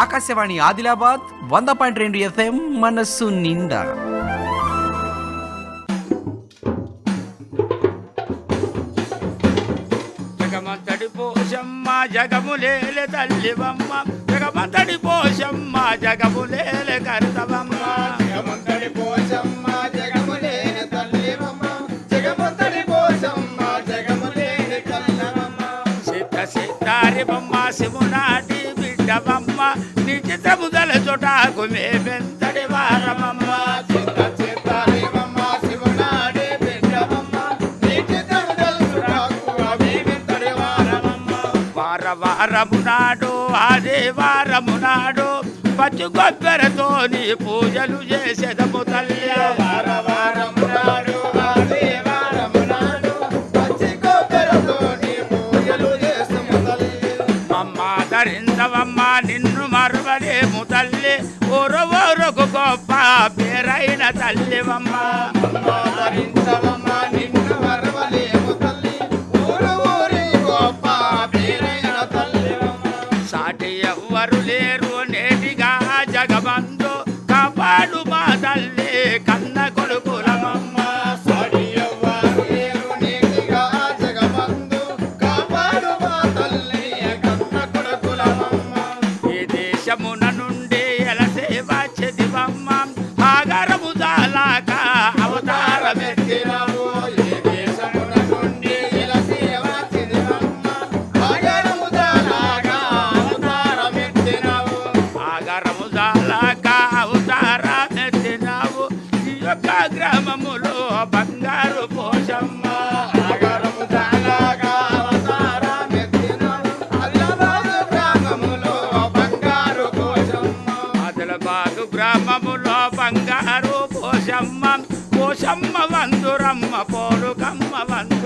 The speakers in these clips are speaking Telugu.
ఆకాశవాణి ఆదిలాబాద్ వంద పాయింట్ రెండు ఎఫ్ఎం మనస్సు నిండా. జగమంతడి పోషమ్మ జగములేలే తల్లివమ్మ. జగమంతడి పోషమ్మ జగములేలే కరుతవమ్మ. జగమంతడి పోషమ్మ జగములేని తల్లివమ్మ. జగమంతడి పోషమ్మ జగములేని తల్లవమ్మ సిద్ధ సిద్ధారి బొమ్మ శివునాటి బిడ్డవమ్మ నిజితము దల చోటాకు మేమెంతడి వారమమ్మ. చిత్త చిత్తారివమ్మ శివునాడే బిడ్డవమ్మ నీటి తరదలుసురాకు అవివింతడి వారవమ్మ వార వారము నాడు అదే వారము నాడు పచ్చు కొబ్బరితో నీ పూజలు చేసేదము తల్లి. వార తల్లివమ్మ గ్రామములో బంగారు పోషమ్మ. గ్రామములో బంగారు పోషమ్మ. పోషమ్మ. వందురమ్మ పోలుకమ్మ వందురమ్మ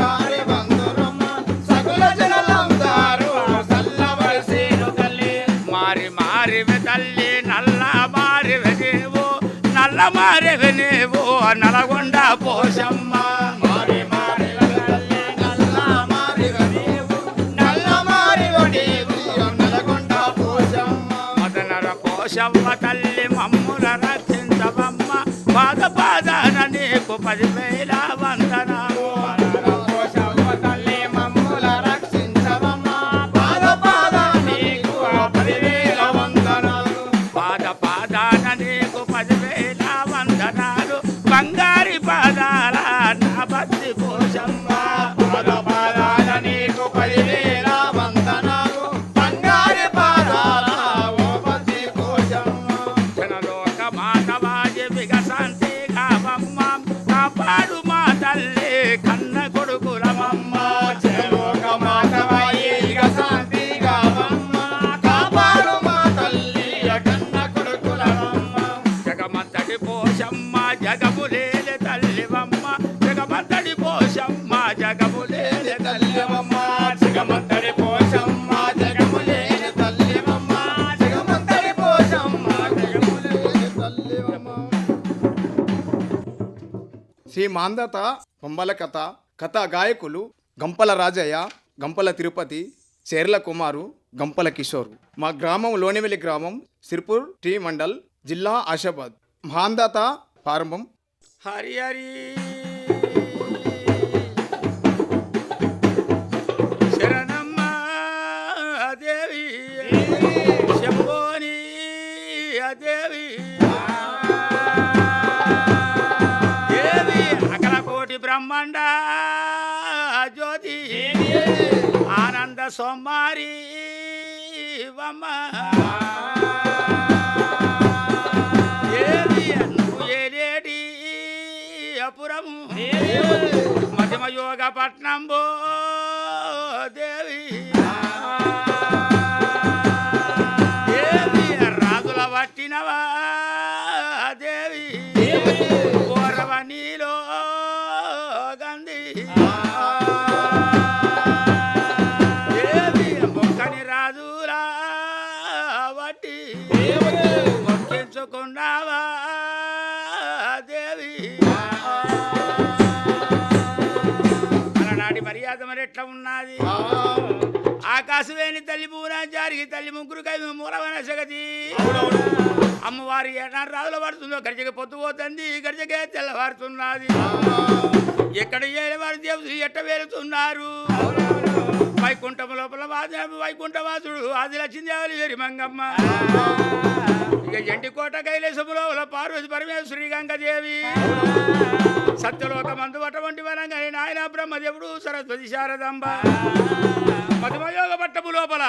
వారి వంతురమ్మ సకల జనలందారు సల్లవలసేను తల్లి మారి మారివె తల్లి నల్ల మారివె నీవు నల్ల మారివె నీవు నలగొండ పోషమ్మ. మారి మారి తల్లి నల్ల మారి నీవు నల్ల మారి నీవు నల్లగొండ పోషమ్మ. మదనర పోషమ్మ తల్లి మమ్మ నీకు పదివేల మాందత బొమ్మల కథ కథా గాయకులు గంపల రాజయ్య గంపల తిరుపతి చేర్ల కుమారు గంపల కిషోర్. మా గ్రామం లోనివెల్లి గ్రామం సిర్పూర్ టీ మండల్ జిల్లా ఆషాబాద్ మాందత ప్రారంభం. హరి హరి. శరణమ్మ దేవి. శంభోని దేవి దేవి. బ్రహ్మండ జ్యోతి. ఆనంద సోమారి వమ్మ. దేవి ఏలేటి అపురము. మధ్యమ యోగ పట్నంబో దేవి. దేవి రాజుల పట్టినవా మరి ఎట్లా ఉన్నది ఆకాశవేణి తల్లి పూనా తల్లి ముగ్గురు కై మూలమైన సగతి అమ్మవారి ఏనాడు రాజులు పడుతుందో గడిచకి పొత్తు పోతుంది గడిచకే తెల్లవారుతున్నది. ఎక్కడ ఏలవారి దేవుడు ఎట్ట వేలుతున్నారు వైకుంఠం లోపల వాది వైకుంఠవాసుడు ఆది లక్ష్మీదేవులు ఎరిమంగమ్మ ఇక జంటికోట కైలేశములో కైలేశము పార్వతి పరమేశ్వరి గంగదేవి. సత్యలోక మందు అటువంటి వనంగానే నాయన బ్రహ్మదేవుడు సరస్వతి శారదాంబ. మధుమయోగ పట్టము లోపల.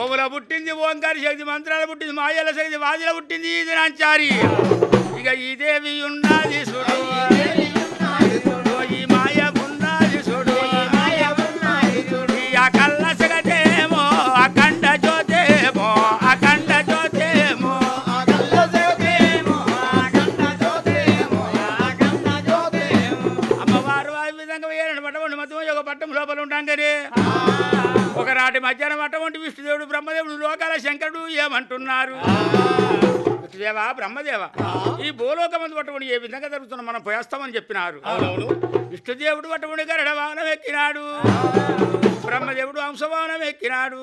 ఓముల పుట్టింది ఓంకారి శక్తి మంత్రాల పుట్టింది మాయల శక్తి వాదిల పుట్టింది ఇది నాంచారి ఇక ఈ దేవి ఉన్నది చూడు ఏమంటున్నారు విష్ణుదేవా బ్రహ్మదేవ? ఈ భూలోకమందు పట్టుబడి ఏ విధంగా జరుగుతున్నా మనం పోయేస్తామని చెప్పినారు. విష్ణుదేవుడు పట్టుబడి గరుడ వాహనం ఎక్కినాడు. బ్రహ్మదేవుడు హంసవాహనం ఎక్కినాడు.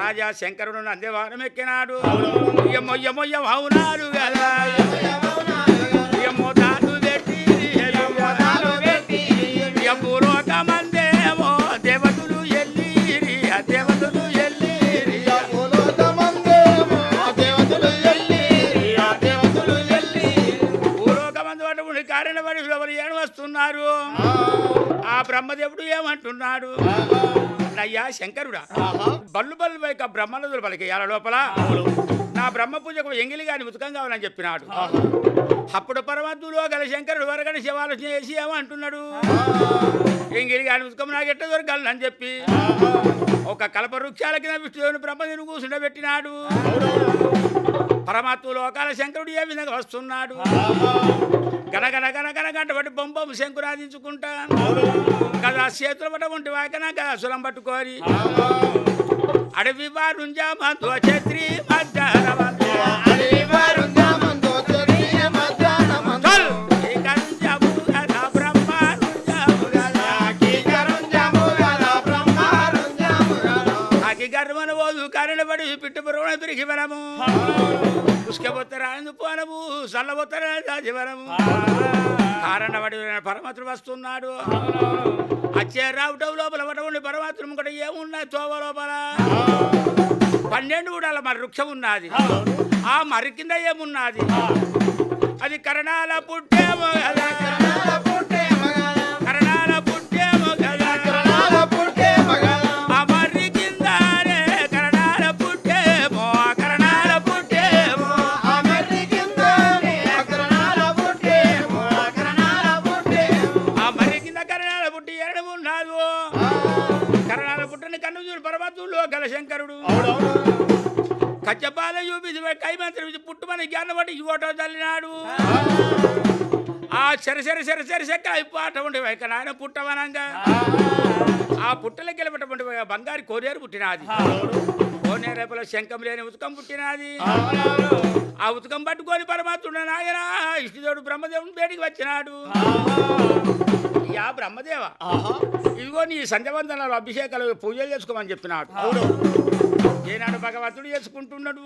రాజా శంకరుడు నంది వాహనం ఎక్కినాడు. పెట్టి ఇక భూలోకమందేమో దేవతలు ఎల్లిరి ఆ దేవతలు చేస్తున్నారు వస్తున్నారు. ఆ బ్రహ్మదేవుడు ఏమంటున్నాడు? అయ్యా శంకరుడా బల్లు బల్లు యొక్క బ్రహ్మనదులు పలికేయాల లోపల? నా బ్రహ్మ పూజకు ఎంగిలి గాని ఉతకం కావాలని చెప్పినాడు. అప్పుడు పరమాత్ములో గల శంకరుడు వరగని శివాలోచన చేసి ఏమంటున్నాడు? ఎంగిలి గాని ఉతకం నాకు ఎట్ట దొరకాలని చెప్పి ఒక కల్ప వృక్షాల కింద విష్ణుదేవుని బ్రహ్మదేవుని కూర్చుండబెట్టినాడు పరమాత్మ లోకాల శంకరుడు ఏ విధంగా వస్తున్నాడు? గనగన గనగన బొంబం శంకురాదించుకుంటా కదా చేతులు పట్ట ఉంటే వాకన కదా సులం పట్టుకోరి. అడవి వారుంజా గర్మన పోదు పడి పిట్టు పురుగున తిరిగి వనము పుష్కపోత్తరాందు పోనము చల్లబోత్తరా దాచివనము కారణపడి పరమాత్ముడు వస్తున్నాడు. అచ్చే రావటం లోపల పడవండి పరమాత్మ కూడా ఏమున్నా తోవ లోపల? పన్నెండు కూడా మరి వృక్షం ఉన్నది. ఆ మరి కింద ఏమున్నది? అది కరణాల పుట్టేమో కదా పుట్టుమని జ్ఞానం పట్టి ఇవ్వటం తల్లినాడు. ఆ సరి సరి సరి సెక్క పాట ఉండే ఇక నాయన పుట్టవనంగా. ఆ పుట్టలకి వెళ్ళబెట్టబడి బంగారు కోనేరు పుట్టినది. కోనేరేపల శంఖం లేని ఉతకం పుట్టినది. ఆ ఉతకం పట్టుకొని పరమాత్ముడు నాయన ఇష్టదేవుడు బ్రహ్మదేవుడు బయటికి వచ్చినాడు. యా బ్రహ్మదేవ ఇదిగో నీ సంధ్యవందనాలు అభిషేకాలు పూజలు చేసుకోమని చెప్పినాడు. ఏనాడు భగవంతుడు చేసుకుంటున్నాడు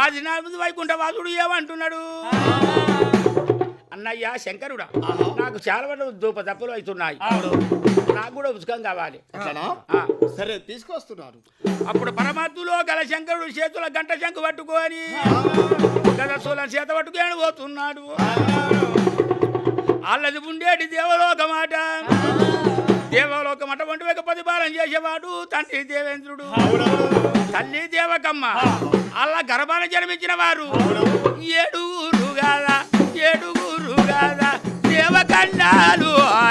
ఆ దినాడు వైకుంఠ వాసుడు ఏమంటున్నాడు? అన్నయ్య శంకరుడా నాకు చాలా వడ్డ దూప తప్పులు అవుతున్నాయి. నాకు కూడా ఉచితం కావాలి. సరే తీసుకొస్తున్నారు. అప్పుడు పరమాత్ములో గల శంకరుడు చేతుల గంట శంకు పట్టుకొని గల సూలం చేత పట్టుకొని పోతున్నాడు. అల్లది ఉండేటి దేవలోకమాట. దేవలోకం అటువంటి ఒక ప్రతిపాలన చేసేవాడు తండ్రి దేవేంద్రుడు. తల్లి దేవకమ్మ. అలా గర్భాన జన్మించిన వారు ఏడుగురు గాదా ఏడుగురు గాదా దేవకండాలు ఆ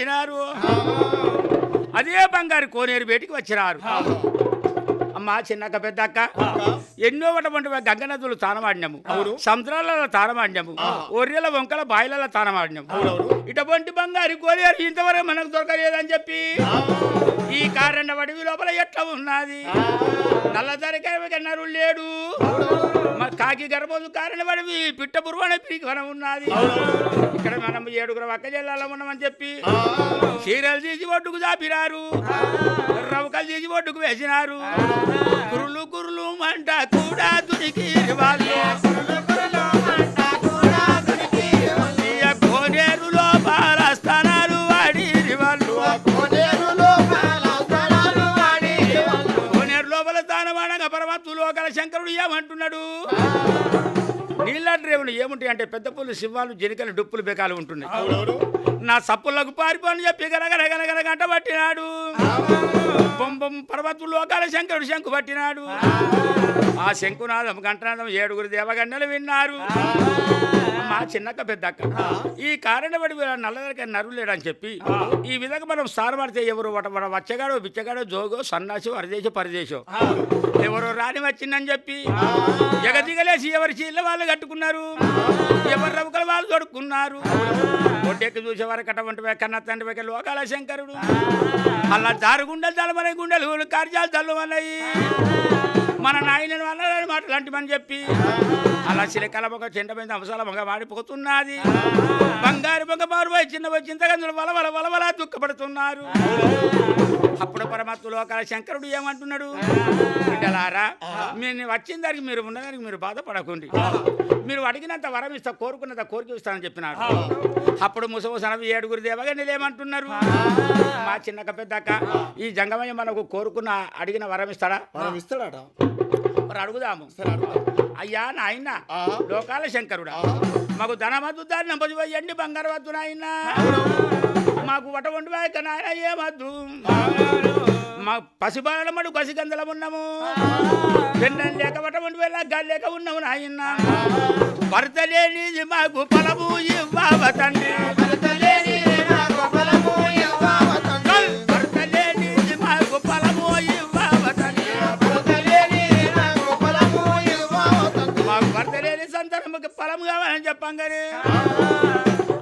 వెళ్ళినారు అదే బంగారు కోనేరు బయటికి వచ్చినారు. అమ్మా చిన్నక్క పెద్దక్క. ఎన్నో అటువంటి గంగ నదులు తానమాడినాము. సముద్రాలలో తానమాడినాము. ఒర్రెల వంకల బాయిలలో తానమాడినాము. ఇటువంటి బంగారు కోలేరు ఇంతవరకు మనకు దొరకలేదని చెప్పి ఈ కారణం అడవి లోపల ఎట్లా ఉన్నది? నల్లదరిక నరుడు లేడు. కాకి గర్భదు కారణ అడవి పిట్ట పురువన పిరికి వనం ఉన్నది ఇక్కడ మనం ఏడుగురు అక్క జిల్లాలో ఉన్నామని చెప్పి చీరలు తీసి ఒడ్డుకు చాపినారు రవకలు తీసి ఒడ్డుకు వేసినారు. కురులు కురులు మంట కూడా దొరికి వాళ్ళు ఏమంటున్నాడు నీళ్ళ రేవులు ఏముంటాయి అంటే పెద్ద పుల్లు సింహాలు జనికలు డుప్పులు బెకాలు ఉంటున్నాయి. నా సప్పులకు పారిపోని చెప్పి గనగన గంట పట్టినాడు. బొంబం పర్వతు లోకాల శంకరుడు శంకు పట్టినాడు. ఆ శంకునాదం గంటనాదం ఏడుగురు దేవగండలు విన్నారు. చిన్నక్క పెద్దక్క. ఈ కారణపడి నల్లదరికి నరులు లేడని చెప్పి ఈ విధంగా మనం సారపడితే ఎవరు? వట- వట- వచ్చగాడో బిచ్చగాడో జోగో సన్నాసి వరదేశో పరిదేశో. ఎవరో రాని వచ్చిందని చెప్పి జగదిగలేసి ఎవరి చీళ్ళ వాళ్ళు కట్టుకున్నారు. ఎవరి రవుకల వాళ్ళు తొడుక్కున్నారు. ఒడ్డెక్కి చూసేవారు కట్టవంటి కన్న తండ్రి వెక్క లోకాల శంకరుడు. అలా దారి గుండెలు తలమనే గుండెలు కార్యాలు తల్లమన్నాయి మన నాయన అన్నదాని మాటలు అంటిమని చెప్పి అలా చిలకల మొగ చెండ మీద అంశాల మొగ మాడిపోతున్నది బంగారు బొంగ మారుపోయి చిన్న చింతగందులు వలవల వలవల దుఃఖపడుతున్నారు అప్పుడు పరమాత్మ లోకాల శంకరుడు ఏమంటున్నాడు? బిడ్డలారా మీరు వచ్చిన దానికి మీరు ఉన్నదానికి మీరు బాధపడకండి. మీరు అడిగినంత వరం ఇస్తా కోరుకున్నంత కోరిక ఇస్తానని చెప్పినాడు. అప్పుడు ముసముసనవి ఏడుగురు దేవగా ఏమంటున్నారు? మా చిన్నక పెద్దక్క ఈ జంగమయ్య మనకు కోరుకున్న అడిగిన వరం ఇస్తాడా? మనం ఇస్తాడట. మరి అడుగుదాము. అయ్యా నాయన. లోకాల శంకరుడా మాకు ధనమద్దు దాన్ని నంపది పోయండి బంగారు వద్దు నాయన మాకు వట వండి వాయక నాయన ఏమద్దు మా పసిబాల మడు కసిగందలం ఉన్నాము. పెన్నం లేక వట వండి వెళ్ళా గాలి ఉన్నాము నాయన. భర్త లేనిది మాకు ఫలము ఇవ్వవ తండ్రి. భర్త లేనిది మాకు పొలము ఇవ్వవ తండ్రి. మాకు భర్త లేని సంతానముకి ఫలం కావాలని చెప్పాం కానీ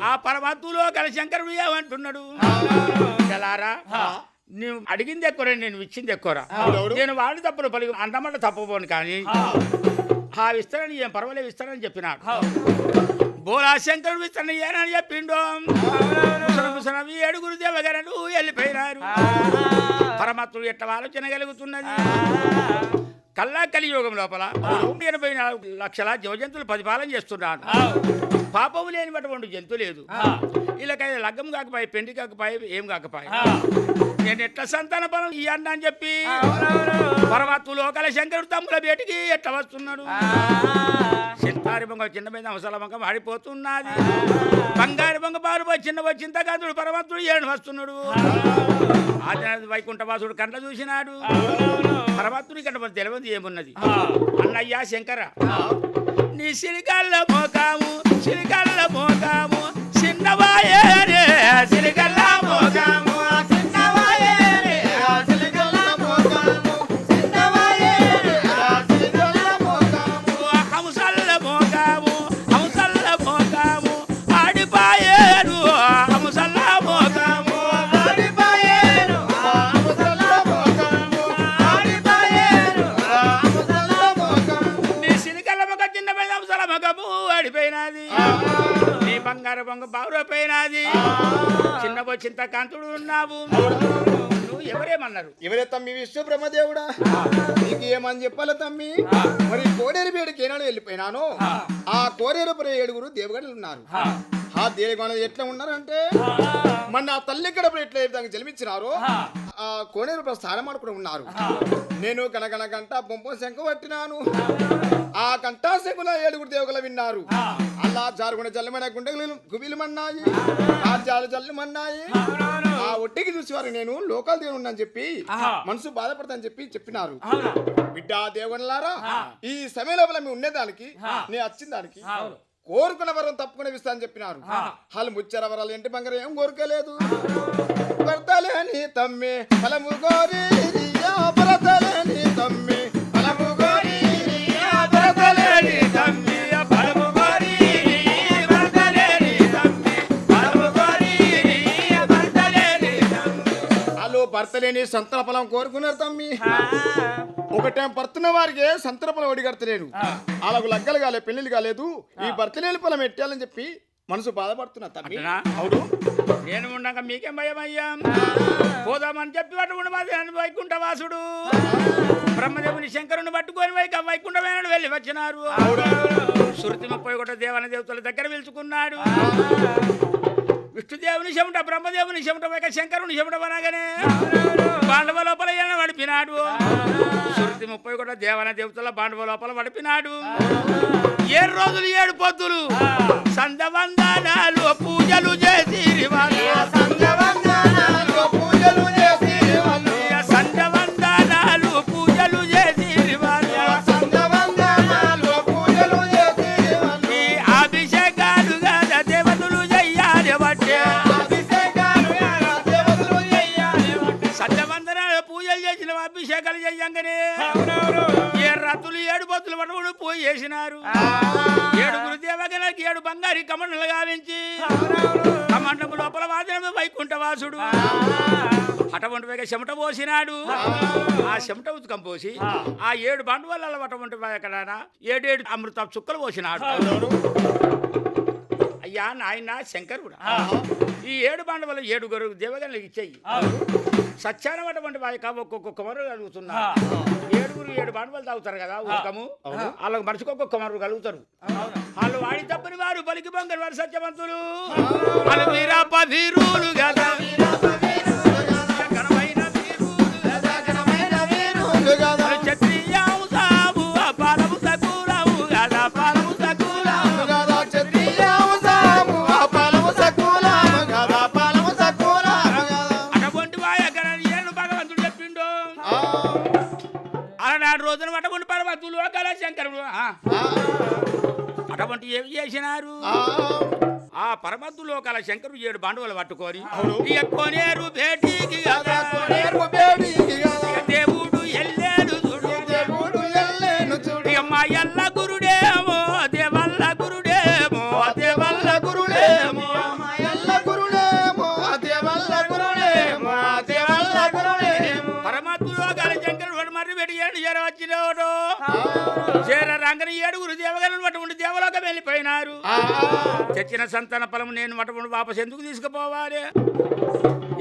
ఆ పరమాత్మలో గల శంకరుడు ఏమంటున్నాడు? ఎలారా నువ్వు అడిగింది ఎక్కువ నేను ఇచ్చింది ఎక్కువరా? నేను వాడి తప్పులు పలి అంతమంట తప్పబోను కానీ ఆ. విస్తరణ ఏం పర్వాలేదు ఇస్తానని చెప్పినాడు. బోలా శంకరుడు విస్తరణ ఏనని చెప్పిండు. ఏడుగురు దేవగరలు వెళ్ళిపోయినారు. పరమాత్ముడు ఎట్లా ఆలోచన కలుగుతున్నది? కల్లా కలియుగం లోపల ఎనభై నాలుగు లక్షల జీవజంతువులు పరిపాలన చేస్తున్నాను పాపము లేనిటువంటి జంతు లేదు. వీళ్ళకైతే లగ్గం కాకపోయి పెండి కాకపోయి ఏం కాకపోయి? నేను ఎట్లా సంతాన బలం ఇయ్యండి అని చెప్పి పరమాత్మ లోకల శంకరుడు తమ్ముల బేటికి ఎట్లా వస్తున్నాడు? చింతారి బొంగ చిన్న మీద అవసల బొంగ మాడిపోతున్నది. బంగారు బొంగ బారు చిన్న పోయి చింతకాదుడు పరమాత్ముడు ఏడు వస్తున్నాడు. ఆదినాథ్ వైకుంఠవాసుడు కండ్ల చూసినాడు. పరమాత్ముడి కంట మరి తెలియదు ఏమున్నది? అన్నయ్య శంకర నీ సిరికల్ల మోకాము సిరికల్ల మోకాము చిన్నవాయే సిరికల్ల మోగాము చిన్న పోయి చింత కాంతుడు ఉన్నావు ఎవరేమన్నారు? ఎవరే తమ్మి? విశ్వ బ్రహ్మదేవుడా నీకు ఏమని చెప్పాలి తమ్మి? మరి కోడేరు బేడికి ఏనాడు వెళ్ళిపోయినాను? ఆ పరి ఏడుగురు దేవగడలు ఉన్నారు. ఆ దేవగడలు ఎట్లా ఉన్నారంటే మన తల్లి గడప ఎట్లా విధంగా జన్మించినారో ఆ పరి స్థానం కూడా ఉన్నారు. నేను కనకన గంట బొంప శంఖ పట్టినాను. ఆ గంటా శంఖుల ఏడుగురు దేవగల విన్నారు. అలా జారుగుండ జల్లమైన గుండెలు గుబిలమన్నాయి. రాజ్యాలు జల్లుమన్నాయి. ఆ ఒట్టికి చూసేవారు నేను లోకల్ దేవుడు అని చెప్పి మనసు బాధపడతాని చెప్పి చెప్పినారు. బిడ్డ దేవునిలారా ఈ సమయం లోపల మీ ఉండేదానికి నేను వచ్చిన దానికి కోరుకున్న వరం తప్పుకునే ఇస్తా అని చెప్పినారు వాళ్ళు ముచ్చర వరాలు ఎంటి బంగారం ఏం కోరుకోలేదు భర్తలేని తమ్మి ఫలము భర్తలేని తమ్మి. భర్తలేని సంతన ఫలం కోరుకున్నారు తమ్మి. ఒకటేం భర్తన వారికి సంతన ఫలం ఒడిగడతలేడు వాళ్ళకు లగ్గలు కాలే పెళ్ళిళ్ళు కాలేదు. ఈ భర్తలేని ఫలం ఎట్టాలని చెప్పి మనసు బాధపడుతున్నా తమ్మి? అవును. నేను ఉండగా మీకేం భయం అయ్యా? పోదామని చెప్పి ఉండబాది వైకుంఠ వాసుడు. బ్రహ్మదేవుని శంకరుని పట్టుకొని వైక వైకుంఠమైన వెళ్ళి వచ్చినారు. శృతి ముప్పై ఒకటో దేవన దేవతల దగ్గర పిలుచుకున్నాడు. విష్ణుదేవుని చెమట బ్రహ్మదేవుని చెమట వైక శంకరుని చెమట అనగానే పాండవ లోపల ఎన్న వడిపినాడు శృతి ముప్పై ఒకటో దేవన దేవతల పాండవ లోపల వడిపినాడు ఏడు రోజులు ఏడు పొద్దులు? సందవందనాలు పూజలు చేసి సంధ్యవందనాలు అభిషేకాలు చెయ్యంగానే ఏ రతులు ఏడు బొత్తులు పట్టుకుని పూజ చేసినారు ఏడుగురు దేవగణకి ఏడు బంగారి కమండలు గావించి కమండము లోపల వాదనము వైకుంఠవాసుడు అటువంటి వేగ చెమట పోసినాడు. ఆ. చెమట ఉతుకం పోసి ఆ. ఏడు బండవల్ల అటువంటి ఎక్కడ ఏడేడు అమృత చుక్కలు పోసినాడు. అయ్యా నాయన శంకరుడు. ఈ ఏడు బండవల్ల ఏడుగురు దేవగణులకు ఇచ్చేయి. సత్యానటువంటి వారి ఒక్కొక్క కుమరు కలుగుతున్నా. ఏడుగురు ఏడు బండవలు తాగుతారు కదా ఉదకము వాళ్ళకి మనిషికి ఒక్కొక్క కుమరు కలుగుతారు. వాళ్ళు వాడి తప్పని వారు పలికి బంగారు వారు సత్యవంతులు. వీరప్ప వీరులు కదా. రోజున అటువంటి పరమతులు లోకాల శంకరుడు అటువంటి ఏమి చేసినారు? ఆ. పరమద్దు లోకాల శంకరుడు ఏడు బండవలు పట్టుకొని ఇక కొనేరు భేటీకి చేర రంగని ఏడుగురు దేవగలను అటువంటి దేవలోకం వెళ్ళిపోయినారు. చచ్చిన సంతాన ఫలం నేను అటువంటి వాపస్ ఎందుకు తీసుకుపోవాలి?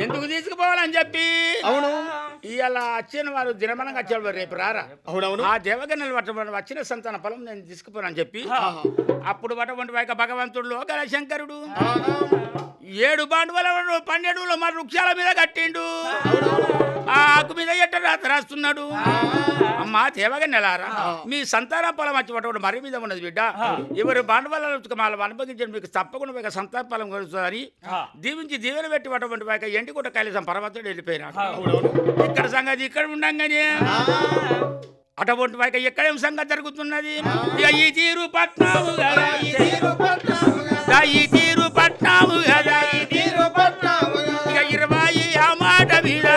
ఎందుకు తీసుకుపోవాలని చెప్పి? అవును. ఇవాళ వచ్చిన వారు దినమనంగా వచ్చాడు రేపు రారా? అవునవును. ఆ దేవగణలు అటువంటి వచ్చిన సంతాన ఫలం నేను తీసుకుపోనని చెప్పి అప్పుడు అటువంటి వైక భగవంతుడు లోకల శంకరుడు ఏడు బాండువల పన్నెండులో మరి వృక్షాల మీద కట్టిండు. ఆ ఆకు మీద ఎట్ట రాత రాస్తున్నాడు? అమ్మా దేవగా నెలారా మీ సంతాన ఫలం వచ్చి మరి మీద ఉన్నది బిడ్డ. ఎవరు బాండవల మాల అనుభవించండి మీకు తప్పకుండా మీకు సంతాన ఫలం కలుగుతుందని దీవించి దీవెన పెట్టి అటువంటి వాక ఎండి కూడా కైలాసం పరమతుడు వెళ్ళిపోయినాడు. ఇక్కడ సంగతి ఇక్కడ ఉండంగానే. అటువంటి వాక ఎక్కడేం సంగతి జరుగుతున్నది. ఇక ఈ తీరు పట్నాము కదా ఈ తీరు దా ఈ తీరు పట్నాము కదా ఈ తీరు ఇక ఇరవై ఆ మాట మీద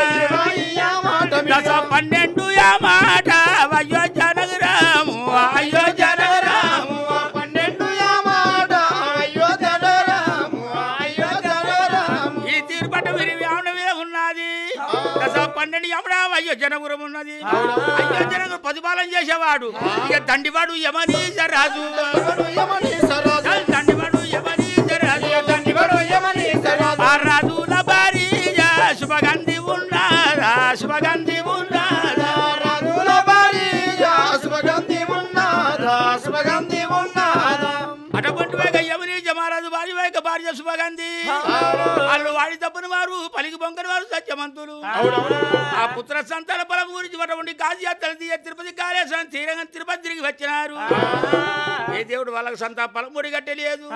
పన్నెండు యమడా అయోధ్య నగరం ఉన్నది. అయోధ్య నగరం ప్రతిపాలన చేసేవాడు. ఇక దండివాడు యమనీశ రాజు. దండివాడు యమనీశ రాజు. ఆ రాజుల భార్య శుభగంధి ఉన్నారా శుభగంధి ఉన్నారా అటువంటి భార్య శుభగంధి. వాళ్ళు వాడి తప్పుని వారు పలికి బొంకని వారు సత్యమంతులు. ఆ పుత్ర సంతాన ఫలం గురించి అటువంటి తీయ తిరుపతి కాళేశ్వరం తీరంగా తిరుపతి తిరిగి వచ్చినారు ఏ దేవుడు వాళ్ళకి సంతాన ఫలం ముడి కట్టలేదు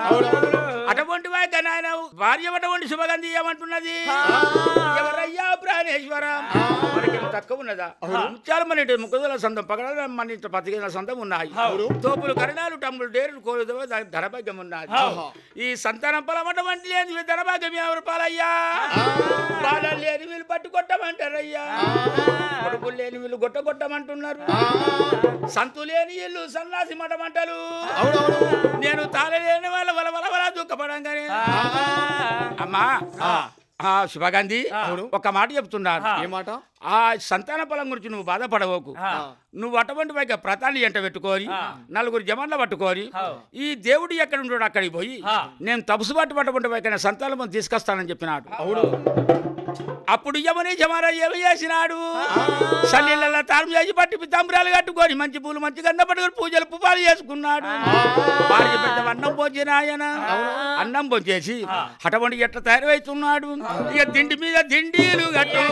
అటువంటి వాక నాయన భార్య అటువంటి శుభగంధి ఏమంటున్నది? ఎవరయ్యా ప్రాణేశ్వర? మనకి తక్కువ ఉన్నదా? ముత్యాల మన ఇంటి ముక్కుదల సంతం పగల మన ఇంటి పతికిన సంతం ఉన్నాయి. తోపులు కరణాలు టమ్ములు డేరులు కోరుదో ధనభాగ్యం ఉన్నది. ఈ సంతానం ఫలం అటువంటి లేదు ధనభాగ్యం ఎవరు రూపాయలయ్యా వాళ్ళ లేని వీళ్ళు పట్టు కొట్టమంటారయ్యా కొడుకులు లేని వీళ్ళు గొట్ట కొట్టమంటున్నారు సంతు లేని ఇల్లు సన్నాసి అవునవును. నేను తాళలేని వాళ్ళ వల వల వల దుఃఖపడంగానే. అమ్మా ఆ. శుభగాంధీ ఒక మాట చెప్తున్నాను. ఏ మాట? ఆ సంతాన ఫలం గురించి నువ్వు బాధపడవకు. నువ్వు అటువంటి వైక ప్రతాన్ని ఎంట పెట్టుకొని నలుగురు జమాన్ల పట్టుకొని ఈ దేవుడు ఎక్కడ ఉంటాడు అక్కడికి పోయి నేను తపసు పట్టుబట్టి వైక సంతానం తీసుకొస్తానని చెప్పినాడు. అప్పుడు యమని జమారా ఏమి చేసినాడు? సల్లీల తాను చేసి పట్టి తంబరాలు కట్టుకొని మంచి పూలు మంచి గంధ పట్టుకొని పూజలు పుపాలు చేసుకున్నాడు. భార్య బిడ్డ అన్నం పోంచిన ఆయన అన్నం పోంచేసి అటువంటి ఎట్లా తయారవుతున్నాడు ఇక తిండి మీద తిండీలు గట్టు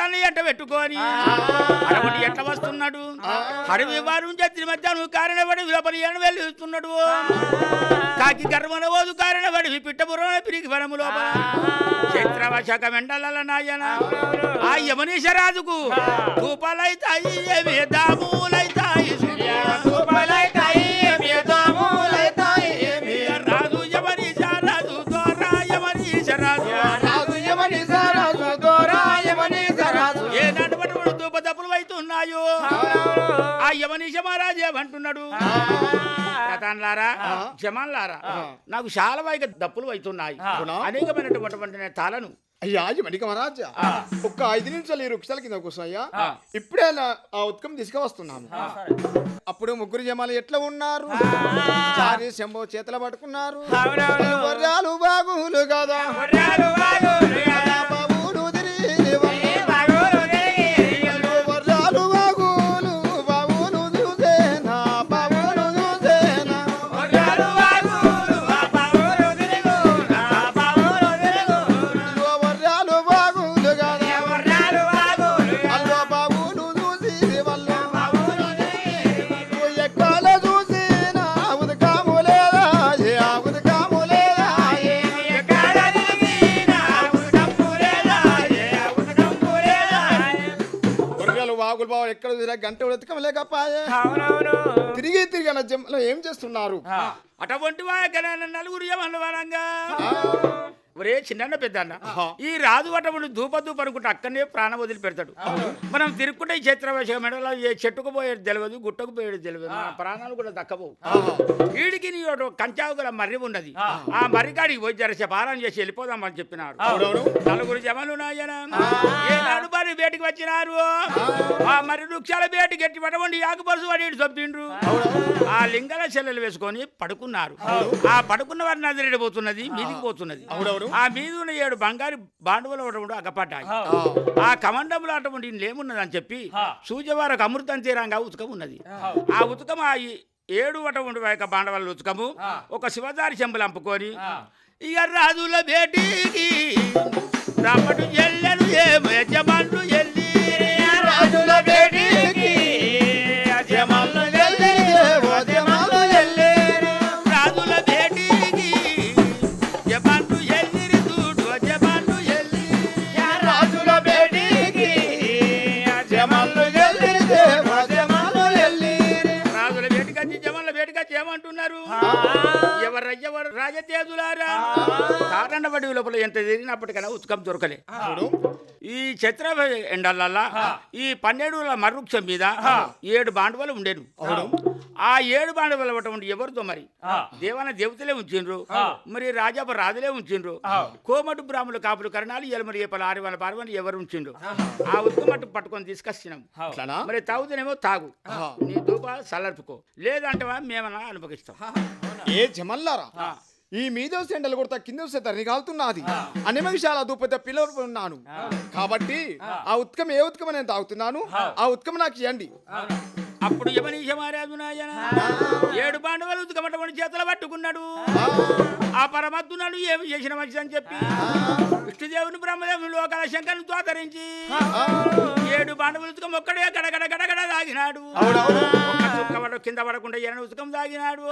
జమాన్ ప్రతాన్ని ఎంట పెట్టుకొని అటువంటి ఎట్ట వస్తున్నాడు? అడవి వారు చెత్తి మధ్యాహ్నం కారణపడి విలపని ఏను వెళ్ళిస్తున్నాడు కాకి గర్వన ఓదు కారణపడి పిట్టబుర్ర పిరికి వనము లోపల. చైత్రవశక మెండల నాయన. ఆ యమనీశరాజుకు ధూపాలైతాయి ఏమి దాములైతాయి రాజు దప్పులు ఆ యమనీశ మహారాజు ఏమంటున్నాడు రతన్లారా జమాన్లారా నాకు చాలా వైక దప్పులు అవుతున్నాయి అనేకమైనటువంటి తాళను అయ్యా మణిక మహారాజా ఒక్క ఐదు నిమిషాలు ఈ వృక్షాల కింద కూర్చో అయ్యా ఆ. ఇప్పుడే ఆ ఉత్కం తీసుకువస్తున్నాను అప్పుడు ముగ్గురు జమాలు ఎట్లా ఉన్నారు చారి శంభో పట్టుకున్నారు బాగులు కదా ఎక్కడ చూసినా గంట ఉదకం లేకపాయే. తిరిగి తిరిగి నా జమ్మలో ఏం చేస్తున్నారు? అటువంటి నలుగురు యమన్లు వరంగా. ఒరే చిన్న పెద్ద అన్న ఆహా. ఈ రాజు అటువంటి ధూప ధూప అనుకుంటే అక్కడనే ప్రాణం వదిలి పెడతాడు మనం తిరుక్కుంటే ఈ చిత్రవేశ మెడలో ఏ చెట్టుకు పోయేది తెలియదు గుట్టకు పోయేది తెలియదు మన ప్రాణాలు కూడా దక్కబోవు. వీడికి నీ ఒకటి కంచావు గల మర్రి ఉన్నది. ఆ. మర్రికాడికి పోయి జర పారాయణ చేసి వెళ్ళిపోదామని చెప్పినాడు. నలుగురు జమలు ఏనాడు మరి వేటికి వచ్చినారు? ఆ. మర్రి వృక్షాల వేటికి ఎట్టి పడవండి ఆకుపరుసు వాడి చంపిండ్రు. ఆ లింగల చెల్లెలు వేసుకొని పడుకున్నారు. ఆ పడుకున్న వారి నదిరెడి పోతున్నది మీదికి పోతున్నది. ఆ మీద ఉన్న ఏడు బంగారు బాండవులు ఒకటి అగపడ్డాయి. ఆ. కమండములు అటువంటి లేమున్నది అని చెప్పి సూర్యవారకు అమృతం తీరంగా ఉతుకం ఉన్నది. ఆ. ఉతుకం ఆ ఏడు అటువంటి యొక్క బాండవాళ్ళ ఉతుకము. ఒక శివదారి చెంబులు అంపుకొని ఇక రాజుల భేటీకి రాపటు ఎల్లెను ఏమో యజమానులు ఎల్లి వేటికచ్చి ఏమంటున్నారు ఎవరు రాజతేజులారా కారణబడి లోపల ఎంత తిరిగినప్పటికైనా ఉత్కం దొరకలే. ఈ చిత్ర ఎండలల్లా ఈ పన్నెండుల మర్రుక్షం మీద ఏడు బాండవలు ఉండేను ఆ. ఏడు బాండవలు అటువంటి ఎవరితో మరి? దేవాన దేవతలే ఉంచిండ్రు. మరి రాజాప రాజులే ఉంచిండ్రు. కోమటు బ్రాహ్మణులు కాపులు కరణాలు ఎలమరి ఏపల ఆరివల పార్వని ఎవరు ఉంచిండ్రు? ఆ ఉత్కమట్టు పట్టుకొని తీసుకొచ్చినాం? మరి తాగుతేనేమో తాగు. నీ దూప సల్లర్పుకో లేదంటే మేమన్నా అనుభవిస్తాం. ఏ జమల్లారా? ఈ మీద సెండలు కొడతా కింద వస్తే తరిని కాలుతున్నది. అన్ని నిమిషాల దూపత పిల్లలు ఉన్నాను కాబట్టి ఆ. ఉత్కం ఏ ఉత్కం నేను తాగుతున్నాను? ఆ. ఉత్కం నాకు ఇవ్వండి అప్పుడు యమనీశ మహారాజు నాయన ఏడు పాండవులు ఉతకమటమని చేతులు పట్టుకున్నాడు. ఆ పరమద్దునాడు ఏమి చేసిన మంచి అని చెప్పి విష్ణుదేవుని బ్రహ్మదేవుని లోకాల శంకర్ని తోతరించి ఏడు ఉతుకం ఒక్కడే గడగడ గడగడ తాగినాడు చుక్క కింద పడకుండా ఎన ఉతుకం తాగినాడు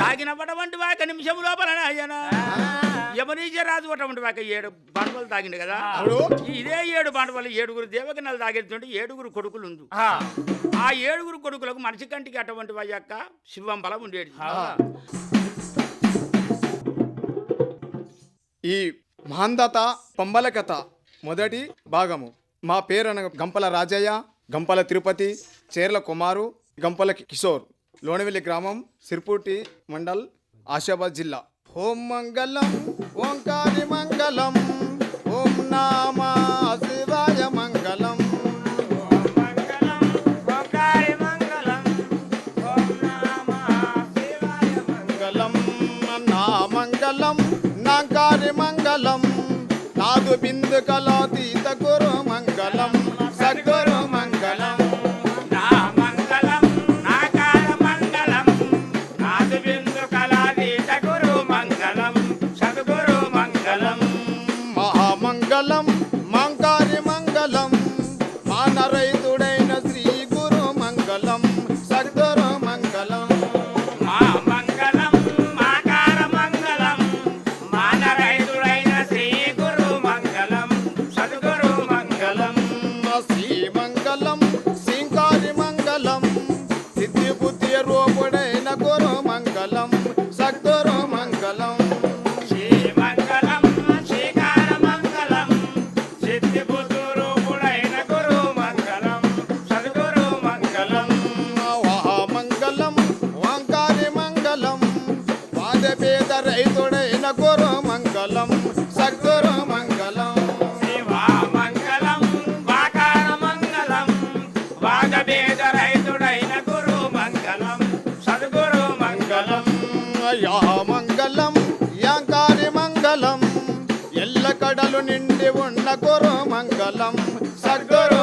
తాగిన పడ వంటి వాక నిమిషం లోపల ఆయన యమనీజ రాజు అటువంటి వాక ఏడు బాండవులు తాగిండు కదా. ఇదే ఏడు బాండవులు ఏడుగురు దేవకన్నలు తాగెళ్తుంటే ఏడుగురు కొడుకులు ఉంది ఆ ఏడుగురు కొడుకులకు మనిషి కంటికి అటువంటి వారి యొక్క శివం బలం ఉండేది. ఈ మహాందత పంబల కథ మొదటి భాగము. మా పేరు గంపల రాజయ్య గంపల తిరుపతి చేర్ల కుమారు గంపల కిషోర్. లోనవెల్లి గ్రామం సిర్పూటి మండల్ ఆశాబాద్ జిల్లా. ఓం మంగళం ఓంకారి మంగళం ఓం నామా. నాంకారి మంగళం. నాదు బిందు కళాతీత గురు ఎల్ల కడలు నిండి ఉన్న గురు మంగళం సద్గురు